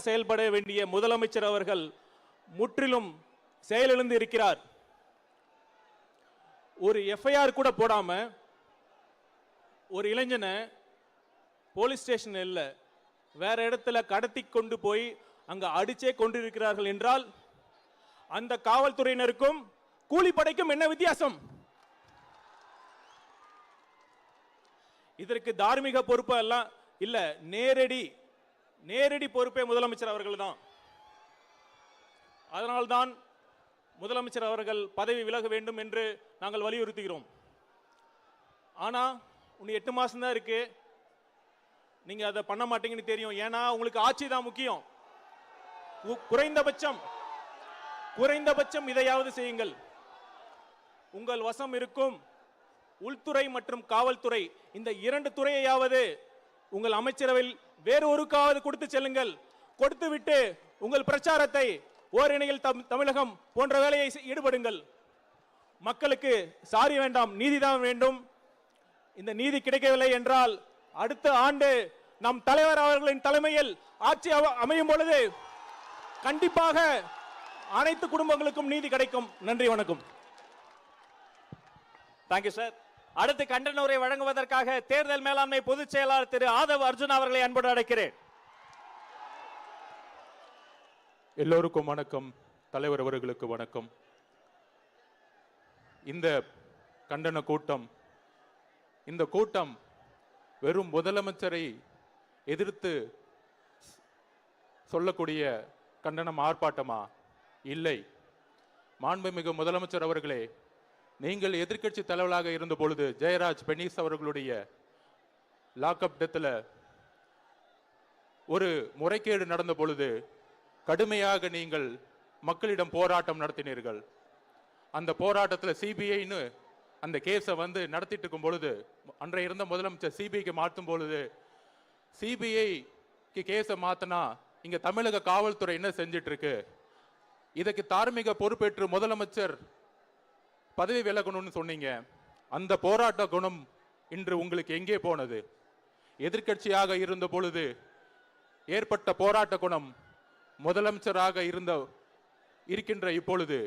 செயல்பட வேண்டிய முதலமைச்சர் அவர்கள் முற்றிலும் செயலிழந்து இருக்கிறார். ஒரு எஃப்ஐஆர் கூட போடாம ஒரு இளைஞனை போலீஸ் ஸ்டேஷன் இல்லை வேற இடத்துல கடத்தி கொண்டு போய் அங்க அடிச்சே கொண்டிருக்கிறார்கள் என்றால் அந்த காவல்துறையினருக்கும் கூலிப்படைக்கும் என்ன வித்தியாசம்? இதற்கு தார்மீக பொறுப்பு எல்லாம் இல்ல நேரடி நேரடி பொறுப்பே முதலமைச்சர் அவர்கள் தான் அதனால்தான் முதலமைச்சர் அவர்கள் பதவி விலக வேண்டும் என்று நாங்கள் வலியுறுத்துகிறோம். ஆனால் இன்னும் எட்டு மாதம்தான் இருக்கு. நீங்கள் அதை பண்ண மாட்டீங்கன்னு தெரியும். ஏன்னா உங்களுக்கு ஆட்சி தான் முக்கியம். குறைந்தபட்சம் குறைந்தபட்சம் இதையாவது செய்யுங்கள். உங்கள் வசம் இருக்கும் உள்துறை மற்றும் காவல்துறை இந்த இரண்டு துறையையாவது உங்கள் அமைச்சரவையில் வேறு ஒருக்காவது கொடுத்து செல்லுங்கள். கொடுத்து விட்டு உங்கள் பிரச்சாரத்தை ஓரிணையில் தம் தமிழகம் போன்ற வேலையை ஈடுபடுங்கள். மக்களுக்கு சாரி வேண்டாம் நீதிதான் வேண்டும். இந்த நீதி கிடைக்கவில்லை என்றால் அடுத்த ஆண்டு நம் தலைவர் அவர்களின் தலைமையில் ஆட்சி அமையும் பொழுது கண்டிப்பாக அனைத்து குடும்பங்களுக்கும் நீதி கிடைக்கும். நன்றி வணக்கம். தேங்க்யூ சார் அடுத்து கண்டன உரை வழங்குவதற்காக தேர்தல் மேலாண்மை பொதுச் செயலாளர் திரு ஆதவ் அர்ஜுன் அவர்களை அன்போடு அழைக்கிறேன். எல்லோருக்கும் வணக்கம். தலைவர் அவர்களுக்கு வணக்கம். இந்த கண்டன கூட்டம் இந்த கூட்டம் வெறும் முதலமைச்சரை எதிர்த்து சொல்லக்கூடிய கண்டனம் ஆர்ப்பாட்டமா? இல்லை. மாண்புமிகு முதலமைச்சர் அவர்களே நீங்கள் எதிர்க்கட்சி தலைவராக இருந்த பொழுது ஜெயராஜ் பெனீஸ் அவர்களுடைய லாக்அப் டெத்தில் ஒரு முறைகேடு நடந்த பொழுது கடுமையாக நீங்கள் மக்களிடம் போராட்டம் நடத்தினீர்கள். அந்த போராட்டத்தில் சிபிஐன்னு அந்த கேஸை வந்து நடத்திட்டு இருக்கும் பொழுது அன்றைய இருந்த முதலமைச்சர் சிபிஐக்கு மாற்றும் பொழுது சிபிஐக்கு கேஸை மாற்றினா இங்கே தமிழக காவல்துறை என்ன செஞ்சிட்ருக்கு? இதுக்கு தார்மீக பொறுப்பேற்று முதலமைச்சர் பதவி விலகணும்னு சொன்னீங்க. அந்த போராட்ட குணம் இன்று உங்களுக்கு எங்கே போனது? எதிர்க்கட்சியாக இருந்த பொழுது ஏற்பட்ட போராட்ட குணம் முதலமைச்சராக இருந்த இருக்கின்ற இப்பொழுது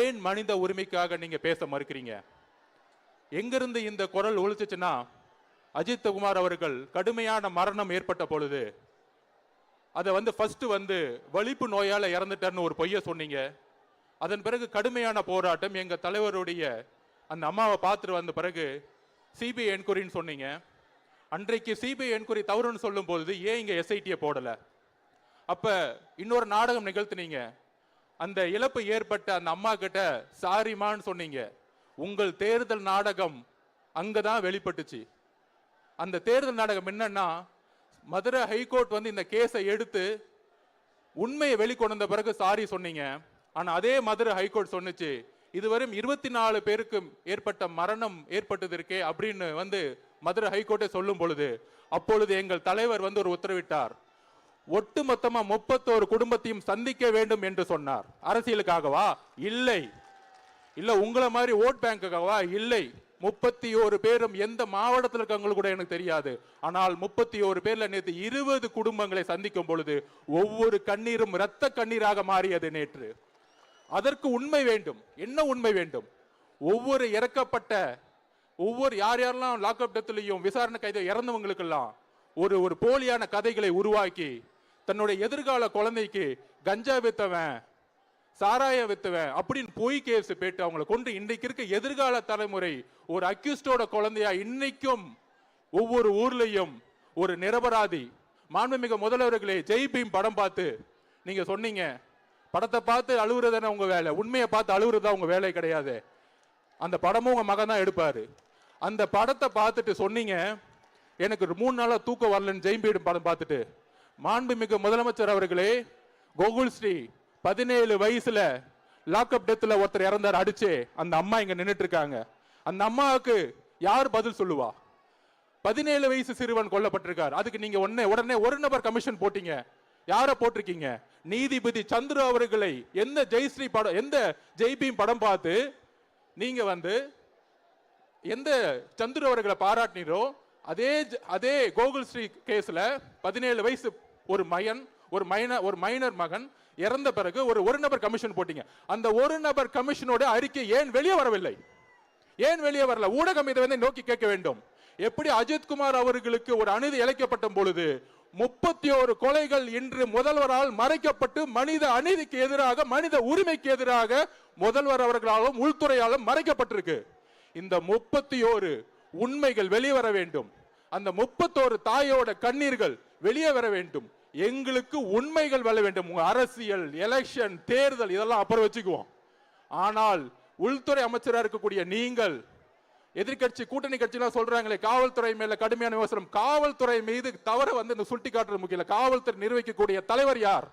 ஏன் மனித உரிமைக்காக நீங்க பேச மறுக்கிறீங்க? எங்கிருந்து இந்த குரல் ஒழிச்சிச்சுன்னா அஜித் குமார் அவர்கள் கடுமையான மரணம் ஏற்பட்ட பொழுது அதை வந்து ஃபர்ஸ்ட் வந்து வலிப்பு நோயால் இறந்துட்டார்னு ஒரு பொய்ய சொன்னீங்க. அதன் பிறகு கடுமையான போராட்டம். எங்கள் தலைவருடைய அந்த அம்மாவை பார்த்துட்டு வந்த பிறகு சிபிஐ என்கொயரின்னு சொன்னீங்க. அன்றைக்கு சிபிஐ என்கொயரி தவறுன்னு சொல்லும்போது ஏன் இங்கே எஸ்ஐடியை போடலை? அப்போ இன்னொரு நாடகம் நிகழ்த்தினீங்க. அந்த இழப்பு ஏற்பட்ட அந்த அம்மா கிட்ட சாரிமான்னு சொன்னீங்க. உங்கள் தேர்தல் நாடகம் அங்கே தான் வெளிப்பட்டுச்சு. அந்த தேர்தல் நாடகம் என்னன்னா மதுரை ஹைகோர்ட் வந்து இந்த கேஸை எடுத்து உண்மையை வெளிக்கொண்டு வந்த பிறகு சாரி சொன்னீங்க. ஆனால் அதே மதுரை ஹைகோர்ட் சொன்னுச்சு இதுவரையும் இருபத்தி நாலு பேருக்கு ஏற்பட்ட மரணம் ஏற்பட்டது இருக்கே அப்படின்னு வந்து மதுரை ஹைகோர்ட்டே சொல்லும் பொழுது அப்பொழுது எங்கள் தலைவர் வந்து ஒரு உத்தரவிட்டார். ஒட்டு மொத்தமா முப்பத்தோரு குடும்பத்தையும் சந்திக்க வேண்டும் என்று சொன்னார். அரசியலுக்காகவா? இல்லை. இல்ல உங்களை மாதிரி ஓட் பேங்குக்காகவா? இல்லை. முப்பத்தி ஒரு பேரும் எந்த மாவட்டத்தில் இருக்கவங்களுக்கு கூட எனக்கு தெரியாது. ஆனால் முப்பத்தி ஒரு பேர்ல நேற்று இருபது குடும்பங்களை சந்திக்கும் பொழுது ஒவ்வொரு கண்ணீரும் இரத்த கண்ணீராக மாறியது நேற்று. அதற்கு உண்மை வேண்டும். என்ன உண்மை வேண்டும்? ஒவ்வொரு இறக்கப்பட்ட ஒவ்வொரு யார் யாரெல்லாம் லாக்அப் டெத்துலையும் விசாரணை கைதை இறந்தவங்களுக்கெல்லாம் ஒரு ஒரு போலியான கதைகளை உருவாக்கி தன்னுடைய எதிர்கால குழந்தைக்கு கஞ்சா வித்தவன் சாராய வித்தவன் அப்படின்னு பொய் கேஸ் போயிட்டு அவங்கள கொண்டு இன்றைக்கு இருக்க எதிர்கால தலைமுறை ஒரு அக்யூஸ்டோட குழந்தையா இன்னைக்கும் ஒவ்வொரு ஊர்லையும் ஒரு நிரபராதி. மாண்புமிகு முதல்வர்களே ஜெய்பீம் படம் பார்த்து நீங்க சொன்னீங்க படத்தை பார்த்து அழுகுறதானே உங்கள் வேலை? உண்மையை பார்த்து அழுகுறது தான் உங்கள் வேலை கிடையாது. அந்த படமும் உங்கள் மகன் தான் எடுப்பார். அந்த படத்தை பார்த்துட்டு சொன்னீங்க எனக்கு ஒரு மூணு நாளாக தூக்கம் வரலன்னு ஜெயம்பீடு படம் பார்த்துட்டு மாண்புமிகு முதலமைச்சர் அவர்களே கோகுல் ஸ்ரீ பதினேழு வயசுல லாக்அப் டெத்தில் ஒருத்தர் இறந்தார் அடிச்சு. அந்த அம்மா இங்கே நின்றுட்டு இருக்காங்க. அந்த அம்மாவுக்கு யார் பதில் சொல்லுவா? பதினேழு வயசு சிறுவன் கொல்லப்பட்டிருக்கார். அதுக்கு நீங்க உடனே உடனே ஒரு நபர் கமிஷன் போட்டீங்க. யாரை போட்டிருக்கீங்க? நீதிபதி சந்துரு அவர்களை எந்த ஜெய்ஸ்ரீ படம் எந்த ஜெய்பீம் படம் பார்த்து நீங்க வந்து எந்த சந்துரு அவர்களை பாராட்டினீரோ அதே அதே கோகுல் ஸ்ரீ கேஸ்ல பதினேழு வயசு ஒரு மயன் ஒரு மைனர் ஒரு மைனர் மகன் இறந்த பிறகு ஒரு ஒரு நபர் கமிஷன் போட்டீங்க. அந்த ஒரு நபர் கமிஷனோட அறிக்கை ஏன் வெளியே வரவில்லை? ஏன் வெளியே வரல? ஊடகம் இதை வந்து நோக்கி கேட்க வேண்டும். எப்படி அஜித்குமார் அவர்களுக்கு ஒரு அநீதி இழைக்கப்பட்ட பொழுது முப்பத்தி ஓரு கொலைகள் இன்று முதல்வரால் மறைக்கப்பட்டு மனித அநீதிக்கு எதிராக மனித உரிமைக்கு எதிராக முதல்வர் அவர்களாலும் உள்துறையாலும் மறைக்கப்பட்டிருக்கு. இந்த முப்பத்தி ஓரு உண்மைகள் வெளியே வர வேண்டும். அந்த முப்பத்தோரு தாயோட கண்ணீர்கள் வெளியே வர வேண்டும். எங்களுக்கு உண்மைகள் வர வேண்டும். உங்க அரசியல் எலெக்ஷன் தேர்தல் இதெல்லாம் அப்புறம் வச்சுக்குவோம். ஆனால் உள்துறை அமைச்சராக இருக்கக்கூடிய நீங்கள் எதிர்க்கட்சி கூட்டணி கட்சியெல்லாம் சொல்றாங்களே காவல்துறை மேல கடுமையான விமர்சனம். காவல்துறை மீது தவற வந்து இந்த சுட்டி காட்டுறது முக்கியம் காவல்துறை நிர்வகிக்கக்கூடிய தலைவர் யார்?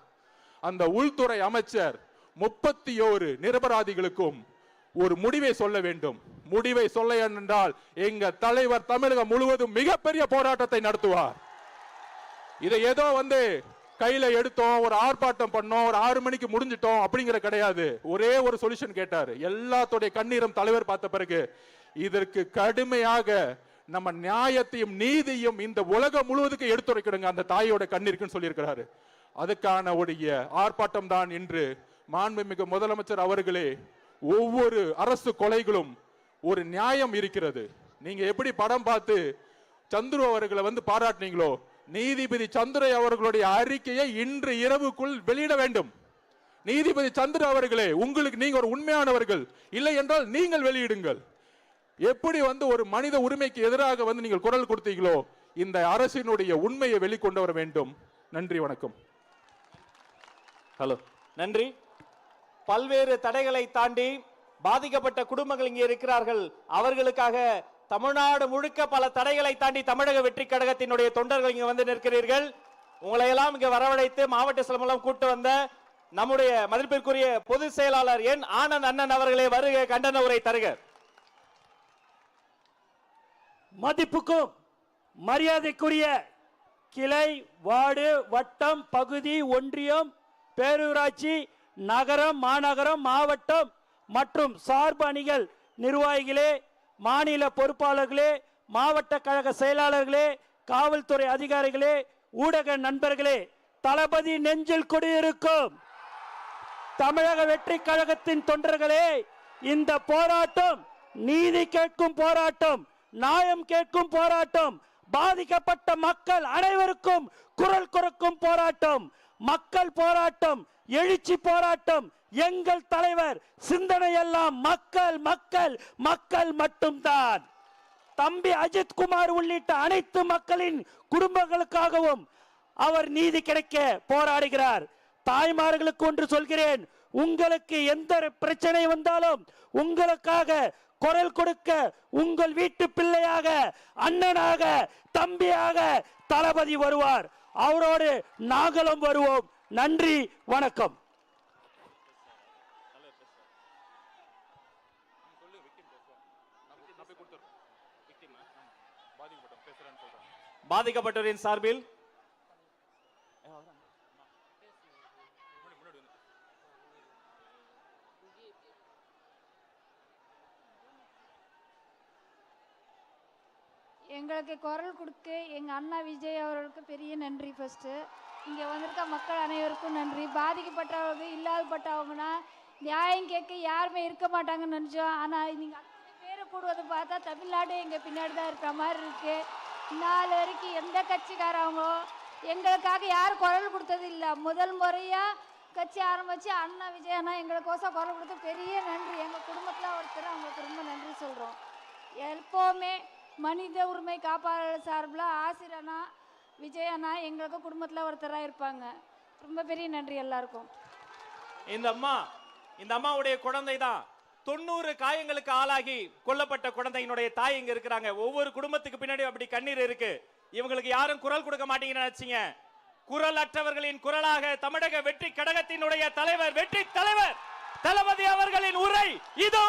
அந்த உள்துறை அமைச்சர் முப்பத்தி ஓரு நிரபராதிகளுக்கும் ஒரு முடிவை சொல்ல வேண்டும். முடிவை சொல்ல என்றால் எங்க தலைவர் தமிழகம் முழுவதும் மிகப்பெரிய போராட்டத்தை நடத்துவார். இதை ஏதோ வந்து கையில எடுத்தோம் ஒரு ஆர்ப்பாட்டம் பண்ணோம் ஒரு ஆறு மணிக்கு முடிஞ்சிட்டோம் அப்படிங்கிற கிடையாது. ஒரே ஒரு சொல்யூஷன் கேட்டார். எல்லாத்துடைய கண்ணீரும் தலைவர் பார்த்த பிறகு இதற்கு கடுமையாக நம்ம நியாயத்தையும் நீதியும் இந்த உலகம் முழுவதுக்கு எடுத்துரைக்கணுங்க அந்த தாயோட கண்ணீருக்குன்னு சொல்லியிருக்கிறாரு. அதுக்கான உடைய ஆர்ப்பாட்டம் தான் இன்று மாண்புமிகு முதலமைச்சர் அவர்களே ஒவ்வொரு அரசு கொலைகளும் ஒரு நியாயம் இருக்கிறது. நீங்க எப்படி படம் பார்த்து சந்துரு அவர்களை வந்து பாராட்டினீங்களோ நீதிபதி சந்திரை அவர்களுடைய அறிக்கையை இன்று இரவுக்குள் வெளியிட வேண்டும். நீதிபதி சந்திர அவர்களே உங்களுக்கு நீங்க ஒரு உண்மையானவர்கள். இல்லை என்றால் நீங்கள் வெளியிடுங்கள். எப்படி வந்து ஒரு மனித உரிமைக்கு எதிராக வந்து நீங்கள் குரல் கொடுத்தீங்களோ இந்த அரசினுடைய உண்மையை வெளிக்கொண்டு வர வேண்டும். நன்றி வணக்கம். ஹலோ நன்றி. பல்வேறு தடைகளை தாண்டி பாதிக்கப்பட்ட குடும்பங்கள் இங்கே இருக்கிறார்கள். அவர்களுக்காக தமிழ்நாடு முழுக்க பல தடைகளை தாண்டி தமிழக வெற்றி கழகத்தினுடைய தொண்டர்கள் இங்க வந்து நிற்கிறீர்கள். உங்களை எல்லாம் இங்க வரவழைத்து மாவட்ட சிலமெல்லாம் கூட்டு வந்த நம்முடைய மதிப்பிற்குரிய பொதுச் செயலாளர் என் ஆனந்த் அண்ணன் அவர்களே வருக கண்டன உரை தருக. மதிப்புக்கும் மரியாதைக்குரிய கிளை வார்டு வட்டம் பகுதி ஒன்றியம் பேரூராட்சி நகரம் மாநகரம் மாவட்டம் மற்றும் சார்பு அணிகள் நிர்வாகிகளே மாநில பொறுப்பாளர்களே மாவட்ட கழக செயலாளர்களே காவல்துறை அதிகாரிகளே ஊடக நண்பர்களே தளபதி நெஞ்சில் குடியிருக்கும் தமிழக வெற்றி கழகத்தின் தொண்டர்களே இந்த போராட்டம் நீதி கேட்கும் போராட்டம் நியாயம் கேட்கும் போராட்டம் பாதிக்கப்பட்ட மக்கள் அனைவருக்கும் குரல் கொடுக்கும் போராட்டம் மக்கள் போராட்டம் எழுச்சி போராட்டம் எங்கள் தலைவர் சிந்தனை எல்லாம் மக்கள் மக்கள் மக்கள் மட்டும்தான். தம்பி அஜித் குமார் உள்ளிட்ட அனைத்து மக்களின் குடும்பங்களுக்காகவும் அவர் நீதி கிடைக்க போராடுகிறார். தாய்மார்களுக்கு ஒன்று சொல்கிறேன் உங்களுக்கு எந்த பிரச்சனை வந்தாலும் உங்களுக்காக குரல் கொடுக்க உங்கள் வீட்டு பிள்ளையாக அண்ணனாக தம்பியாக தளபதி வருவார். அவரோடு நாங்களும் வருவோம். நன்றி வணக்கம். பாதிக்கப்பட்டவரின் சார்பில் எங்களுக்கு குரல் கொடுக்க எங்கள் அண்ணா விஜய் அவர்களுக்கு பெரிய நன்றி ஃபஸ்ட்டு இங்கே வந்திருக்க மக்கள் அனைவருக்கும் நன்றி. பாதிக்கப்பட்டவங்க இல்லாதப்பட்டவங்கன்னா நியாயம் கேட்க யாருமே இருக்க மாட்டாங்கன்னு நினச்சோம். ஆனால் நீங்கள் அத்தனை பேர் கூடுவதை பார்த்தா தமிழ்நாடு எங்கள் பின்னாடி தான் இருக்கிற மாதிரி இருக்குது நாலு வரைக்கும் எந்த கட்சிக்காரவங்களோ எங்களுக்காக யாரும் குரல் கொடுத்தது இல்லை. முதல் முறையாக கட்சி ஆரம்பித்து அண்ணா விஜய் அண்ணா எங்களுக்கோசம் குரல் கொடுத்து பெரிய நன்றி. எங்கள் குடும்பத்தில் ஒருத்தர் அவங்களுக்கு ரொம்ப நன்றி சொல்கிறோம் எப்போவுமே மனித உரிமை காப்பாளர் சார்பில் ஆசிரியனா விஜய் அண்ணா எங்களுக்கு குடும்பத்தில் ஒருத்தராக இருப்பாங்க. ரொம்ப பெரிய நன்றி எல்லாருக்கும். இந்த அம்மா இந்த அம்மாவுடைய குழந்தை தான் தொண்ணூறு காயங்களுக்கு ஆளாகி கொல்லப்பட்ட குழந்தையினுடைய தாய் இங்க இருக்கிறாங்க. ஒவ்வொரு குடும்பத்துக்கு பின்னாடி அப்படி கண்ணீர் இருக்கு. இவங்களுக்கு யாரும் குரல் கொடுக்க மாட்டீங்கன்னு நினைச்சீங்க. குரல் அற்றவர்களின் குரலாக தமிழக வெற்றி கழகத்தினுடைய தலைவர் வெற்றி தலைவர் தளபதி அவர்களின் உரை இதோ.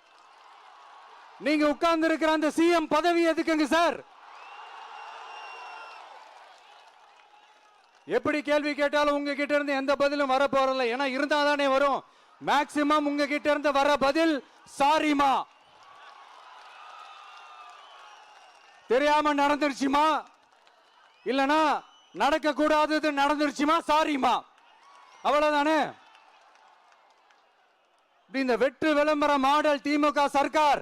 நீங்க உட்கார்ந்து இருக்கிற அந்த சிஎம் பதவி எதுக்குங்க சார்? எப்படி கேள்வி கேட்டாலும் உங்ககிட்ட இருந்து எந்த பதிலும் வர போறல ஏன்னா இருந்தா தானே வரும். மேக்சிமம் உங்ககிட்ட இருந்து வர பதில் சாரிமா. தெரியாம நடந்துருச்சுமா? இல்லனா நடக்க கூடாதது நடந்துருச்சுமா? சாரிமா. அவ்வளவுதானே? இந்த வெற்று விளம்பர மாடல் திமுக சர்க்கார்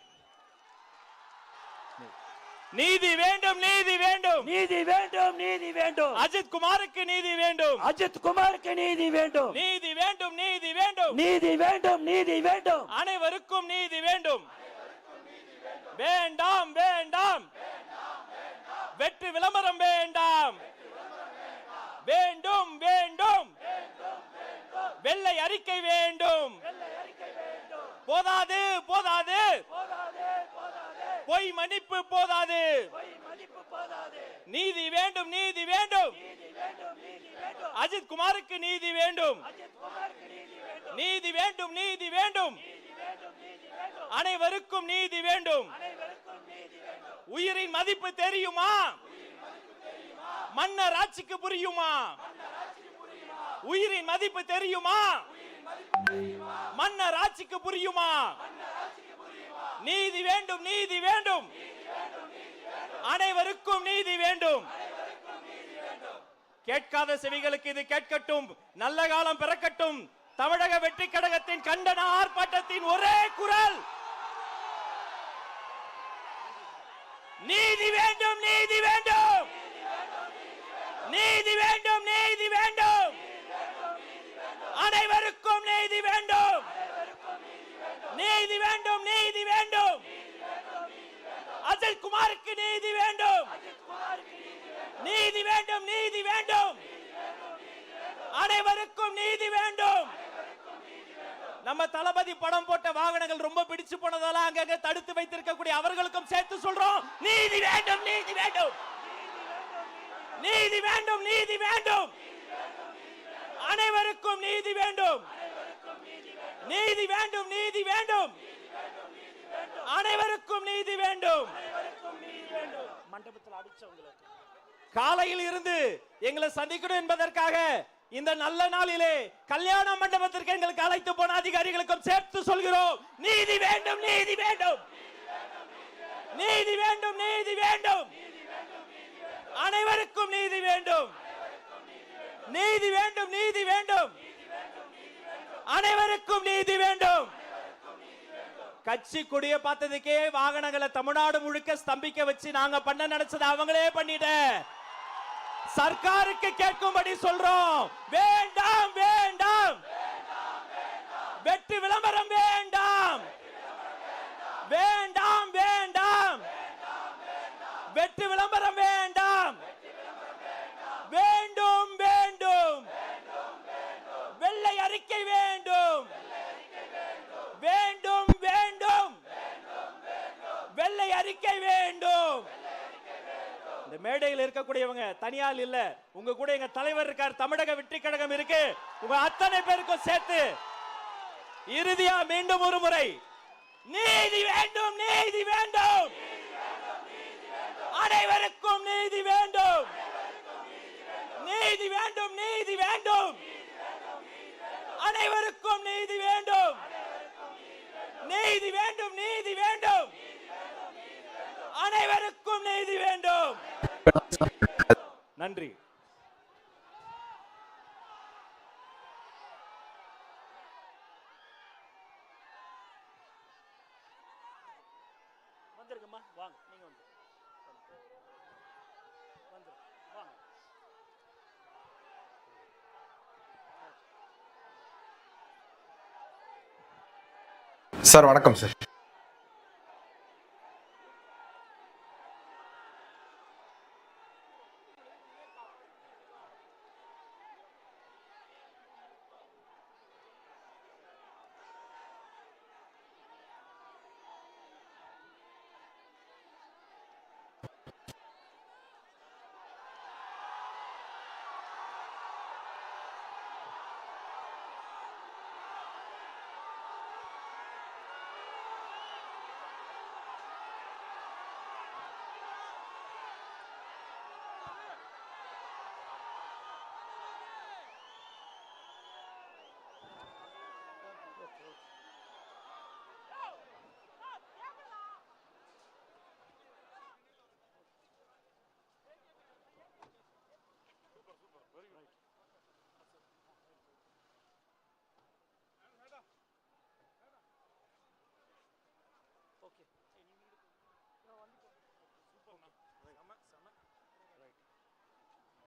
நீதி வேண்டும் நீதி வேண்டும். நீதி வேண்டும் நீதி வேண்டும். அஜித் குமாருக்கு நீதி வேண்டும். அஜித் குமாருக்கு நீதி வேண்டும். நீதி வேண்டும் நீதி வேண்டும். நீதி வேண்டும் நீதி வேண்டும். அனைவருக்கும் நீதி வேண்டும். வேண்டாம் வேண்டாம். வெற்றி விளம்பரம் வேண்டாம். வேண்டும் வேண்டும். வெள்ளை அறிக்கை வேண்டும். போதாது போதாது. பொய் மன்னிப்பு போதாது. நீதி வேண்டும் நீதி வேண்டும். அஜித் குமாருக்கு நீதி வேண்டும். நீதி வேண்டும். நீதி வேண்டும் அனைவருக்கும் நீதி வேண்டும். உயிரின் மதிப்பு தெரியுமா? மன்னர் ஆட்சிக்கு புரியுமா? உயிரின் மதிப்பு தெரியுமா? மன்னர் ஆட்சிக்கு புரியுமா? நீதி வேண்டும் நீதி வேண்டும். அனைவருக்கும் நீதி வேண்டும். கேட்காத செவிகளுக்கு இது கேட்கட்டும். நல்ல காலம் பிறக்கட்டும். தமிழக வெற்றி கழகத்தின் கண்டன ஆர்ப்பாட்டத்தின் ஒரே குரல். நீதி வேண்டும் நீதி வேண்டும். நீதி வேண்டும் நீதி வேண்டும் அனைவருக்கும் நீதி வேண்டும். நீதி வேண்டும் நீதி வேண்டும். அஜய் குமாருக்கு நீதி வேண்டும். நீதி வேண்டும் நீதி வேண்டும். அனைவருக்கும் நீதி வேண்டும். நம்ம தளபதி படம் போட்ட வாகனங்கள் ரொம்ப பிடிச்சு போனதால அங்கங்க தடுத்து வைத்திருக்கக்கூடிய அவர்களுக்கும் சேர்த்து சொல்றோம். நீதி வேண்டும் நீதி வேண்டும். நீதி வேண்டும் நீதி வேண்டும். அனைவருக்கும் நீதி வேண்டும். நீதி வேண்டும் நீதி வேண்டும். அனைவருக்கும் நீதி வேண்டும். மண்டபத்தில் அடிச்சவங்களுக்கு காலையில் இருந்து எங்களை சந்திக்கணும் என்பதற்காக இந்த நல்ல நாளிலே கல்யாண மண்டபத்திற்கு எங்களுக்கு அழைத்து போன அதிகாரிகளுக்கும் சேர்த்து சொல்கிறோம். நீதி வேண்டும் நீதி வேண்டும். நீதி வேண்டும் நீதி வேண்டும். அனைவருக்கும் நீதி வேண்டும். நீதி வேண்டும் நீதி வேண்டும் அனைவருக்கும் நீதி வேண்டும் கட்சி கொடிய பார்த்ததுக்கே வாகனங்களை தமிழ்நாடு முழுக்க ஸ்தம்பிக்க வச்சு நாங்க பண்ண நினைச்சது அவங்களே பண்ணிட்ட. சர்க்காருக்கு கேட்கும்படி சொல்றோம். வேண்டாம் வேண்டாம். வெற்றி விளம்பரம் வேண்டாம். வேண்டாம் வேண்டாம். வெற்றி விளம்பரம் வேண்டாம் வேண்டும் வேண்டும் வெள்ளை அறிக்கை வேண்டும் வேண்டும் வேண்டும் வெள்ளை அறிக்கை வேண்டும் இந்த மேடையில் இருக்கக்கூடியவங்க தனியால் இல்ல. உங்க கூட எங்க தலைவர் இருக்கார் தமிழக வெற்றி கழகம் இருக்கு. உங்க அத்தனை பேருக்கும் சேர்த்து இறுதியா மீண்டும் ஒரு முறை நீதி வேண்டும் நீதி வேண்டும்! அனைவருக்கும் நீதி வேண்டும். நீதி வேண்டும் நீதி வேண்டும். அனைவருக்கும் நீதி வேண்டும். நீதி வேண்டும் நீதி வேண்டும். அனைவருக்கும் நீதி வேண்டும். நன்றி. வந்துருங்கம்மா வாங்க நீங்க வந்து. வந்துரு வாங்க. சார் வணக்கம் சார்.